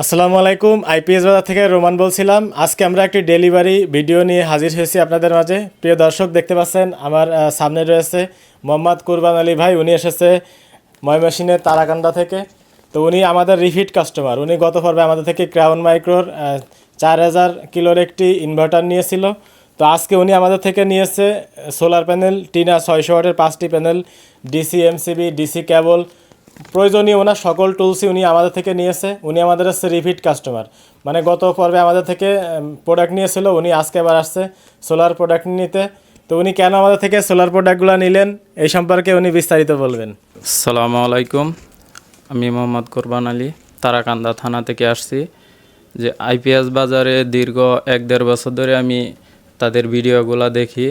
আসসালামু আলাইকুম, আইপিএস বাজার থেকে রোমান বলছিলাম। আজকে আমরা একটি ডেলিভারি ভিডিও নিয়ে হাজির হয়েছি আপনাদের মাঝে। প্রিয় দর্শক, দেখতে পাচ্ছেন, আমার সামনে রয়েছে মোহাম্মদ কুরবান আলী ভাই। উনি এসেছে ময়মেশিনের তারাকান্দা থেকে। তো উনি আমাদের রিপিট কাস্টমার। উনি গত পর্বে আমাদের থেকে ক্রাউন মাইক্রোর চার হাজার কিলোর একটি ইনভার্টার নিয়েছিল। তো আজকে উনি আমাদের থেকে নিয়েছে সোলার প্যানেল, টিনা ছয়শো ওয়াটের পাঁচটি panel, DC MCB, DC cable প্রয়োজনীয় ওনার সকল টুলসই উনি আমাদের থেকে নিয়েছে। উনি আমাদের আসছে রিপিট কাস্টমার মানে গত পর্বে আমাদের থেকে প্রোডাক্ট নিয়েছিল, উনি আজকে আবার আসছে সোলার প্রোডাক্ট নিতে। তো উনি কেন আমাদের থেকে সোলার প্রোডাক্টগুলো নিলেন, এই সম্পর্কে উনি বিস্তারিত বলবেন। সালামু আলাইকুম। আমি মোহাম্মদ কোরবান আলী, তারাকান্দা থানা থেকে আসছি। যে আইপিএস বাজারে দীর্ঘ এক দেড় বছর ধরে আমি তাদের ভিডিওগুলো দেখি।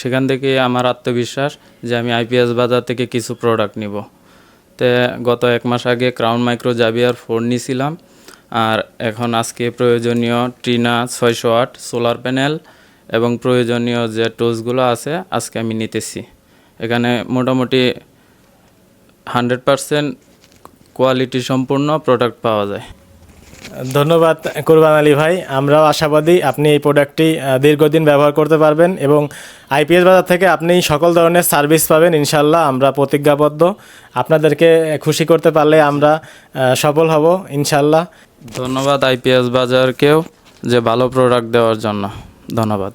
সেখান থেকে আমার আত্মবিশ্বাস যে আমি আইপিএস বাজার থেকে কিছু প্রোডাক্ট নিব। তে গত এক মাস আগে ক্রাউন মাইক্রো জাবিয়ার ফোন নিয়েছিলাম আর এখন আজকে প্রয়োজনীয় ট্রিনা ছয়শো আট সোলার প্যানেল এবং প্রয়োজনীয় যে টুলসগুলো আছে, আজকে আমি নিতেছি। এখানে মোটামুটি হান্ড্রেড পারসেন্ট কোয়ালিটি সম্পূর্ণ প্রোডাক্ট পাওয়া যায়। ধন্যবাদ কুরবান আলী ভাই। আমরাও আশাবাদী আপনি এই প্রোডাক্টটি দীর্ঘদিন ব্যবহার করতে পারবেন এবং আইপিএস বাজার থেকে আপনি সকল ধরনের সার্ভিস পাবেন ইনশাল্লাহ আমরা প্রতিজ্ঞাবদ্ধ। আপনাদেরকে খুশি করতে পারলে আমরা সফল হব ইনশাল্লাহ ধন্যবাদ আইপিএস বাজারকেও যে ভালো প্রোডাক্ট দেওয়ার জন্য। ধন্যবাদ।